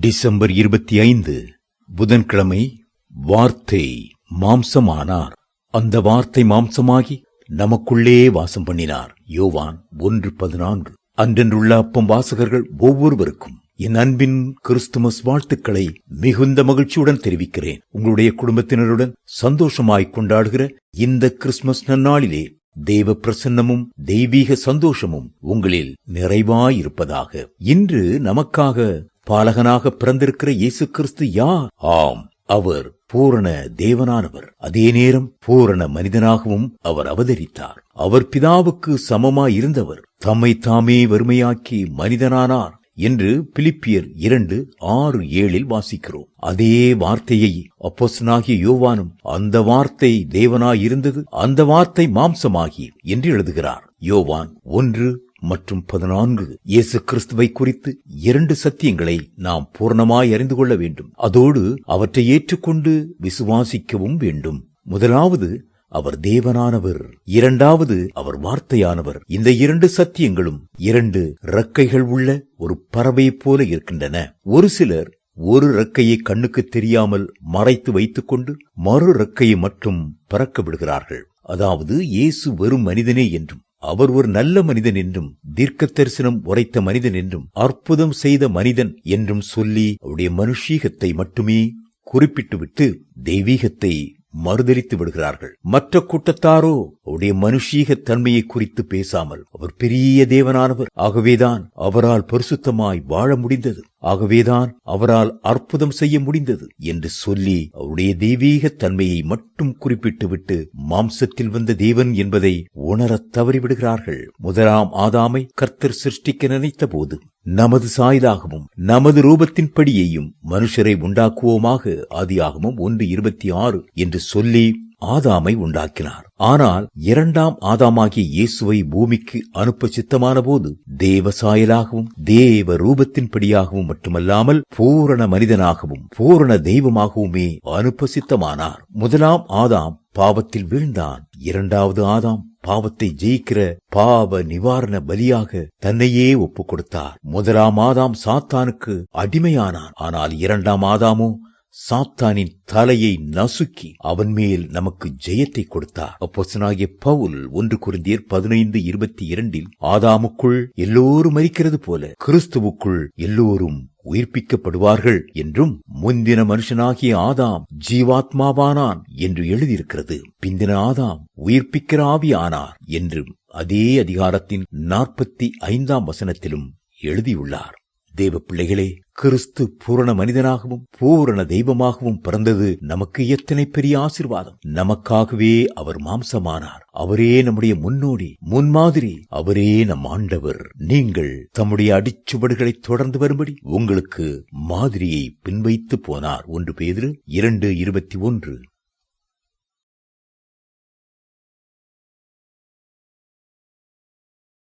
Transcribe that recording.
December இருபத்தி ஐந்து புதன்கிழமை வார்த்தை மாம்சமானார். அந்த வார்த்தை மாம்சமாகி நமக்குள்ளே வாசம் பண்ணினார். யோவான் ஒன்று பதினான்கு. அன்றென்றுள்ள அப்பம் வாசகர்கள் ஒவ்வொருவருக்கும் என் அன்பின் கிறிஸ்துமஸ் வாழ்த்துக்களை மிகுந்த மகிழ்ச்சியுடன் தெரிவிக்கிறேன். உங்களுடைய குடும்பத்தினருடன் சந்தோஷமாய் கொண்டாடுகிற இந்த கிறிஸ்துமஸ் நன்னாளிலே தெய்வ பிரசன்னமும் தெய்வீக சந்தோஷமும் உங்களில் நிறைவாயிருப்பதாக. இன்று நமக்காக பாலகனாக பிறந்திருக்கிற இயேசு கிறிஸ்து யார்? ஆம் அவர் பூரண தேவனானவர். அதே நேரம் பூரண மனிதனாகவும் அவர் அவதரித்தார். அவர் பிதாவுக்கு சமமாயிருந்தவர். தம்மை தாமே வறுமையாக்கி மனிதனானார் என்று பிலிப்பியர் இரண்டு ஆறு ஏழில் வாசிக்கிறோம். அதே வார்த்தையை அப்போசனாகிய யோவானும் அந்த வார்த்தை தேவனாயிருந்தது அந்த வார்த்தை மாம்சமாகி என்று எழுதுகிறார். யோவான் ஒன்று மற்றும் பதினான்கு இயேசு கிறிஸ்துவை குறித்து இரண்டு சத்தியங்களை நாம் பூர்ணமாய் அறிந்து கொள்ள வேண்டும். அதோடு அவற்றை ஏற்றுக்கொண்டு விசுவாசிக்கவும் வேண்டும். முதலாவது அவர் தேவனானவர். இரண்டாவது அவர் வார்த்தையானவர். இந்த இரண்டு சத்தியங்களும் இரண்டு இறக்கைகள் உள்ள ஒரு பறவையைப் போல இருக்கின்றன. ஒரு சிலர் ஒரு ரக்கையை கண்ணுக்கு தெரியாமல் மறைத்து வைத்துக்கொண்டு மறு இறக்கையை மட்டும் பறக்க விடுகிறார்கள். அதாவது இயேசு வெறும் மனிதனே என்றும் அவர் ஒரு நல்ல மனிதன் என்றும் தீர்க்க தரிசனம் உரைத்த மனிதன் என்றும் அற்புதம் செய்த மனிதன் என்றும் சொல்லி அவருடைய மனுஷீகத்தை மட்டுமே குறிப்பிட்டுவிட்டு தெய்வீகத்தை மறுதலித்து விடுகிறார்கள். மற்ற கூட்டத்தாரோ அவருடைய மனுஷீக தன்மையை குறித்து பேசாமல் அவர் பெரிய தேவனானவர். ஆகவேதான் அவரால் பரிசுத்தமாய் வாழ முடிந்தது. ஆகவேதான் அவரால் அற்புதம் செய்ய முடிந்தது என்று சொல்லி அவருடைய தெய்வீக தன்மையை மட்டும் குறிப்பிட்டுவிட்டு மாம்சத்தில் வந்த தேவன் என்பதை உணரத் தவறிவிடுகிறார்கள். முதலாம் ஆதாமை கர்த்தர் சிருஷ்டிக்க நினைத்த போது நமது சாயலாகவும் நமது ரூபத்தின்படியையும் மனுஷரை உண்டாக்குவோமாக ஆதியாகமும் ஒன்று இருபத்தி ஆறு என்று சொல்லி ஆதாமை உண்டாக்கினார். ஆனால் இரண்டாம் ஆதாமாகிய இயேசுவை பூமிக்கு அனுப்ப சித்தமான போது தேவ சாயலாகவும் தேவ ரூபத்தின்படியாகவும் மட்டுமல்லாமல் பூரண மனிதனாகவும் பூரண தெய்வமாகவுமே அனுப்ப சித்தமானார். முதலாம் ஆதாம் பாவத்தில் வீழ்ந்தான். இரண்டாவது ஆதாம் பாவத்தை ஜெயிக்கிற பாவ நிவாரண பலியாக தன்னையே ஒப்புக் கொடுத்தார். முதலாம் ஆதாம் சாத்தானுக்கு அடிமையானான். ஆனால் இரண்டாம் ஆதாமோ சாத்தானின் தலையை நசுக்கி அவன் மேல் நமக்கு ஜெயத்தை கொடுத்தார். அப்போசனாகிய பவுல் ஒன்று குருந்தியர் பதினைந்து இருபத்தி இரண்டில் ஆதாமுக்குள் எல்லோரும் மறிக்கிறது போல கிறிஸ்துவுக்குள் எல்லோரும் உயிர்ப்பிக்கப்படுவார்கள் என்றும் முந்தின மனுஷனாகிய ஆதாம் ஜீவாத்மாவானான் என்று எழுதியிருக்கிறது. பிந்தின ஆதாம் உயிர்ப்பிக்கிற ஆவியானார் என்றும் அதே அதிகாரத்தின் நாற்பத்தி ஐந்தாம் வசனத்திலும் எழுதியுள்ளார். தேவ பிள்ளைகளே கிறிஸ்து பூரண மனிதனாகவும் பூரண தெய்வமாகவும் பிறந்தது நமக்கு எத்தனை பெரிய ஆசிர்வாதம். நமக்காகவே அவர் மாம்சமானார். அவரே நம்முடைய முன்னோடி. முன்மாதிரி அவரே நம் ஆண்டவர். நீங்கள் தம்முடைய அடிச்சுவடுகளை தொடர்ந்து வரும்படி உங்களுக்கு மாதிரியை பின்வைத்து போனார். ஒன்று பேதிரு இரண்டு இருபத்தி ஒன்று.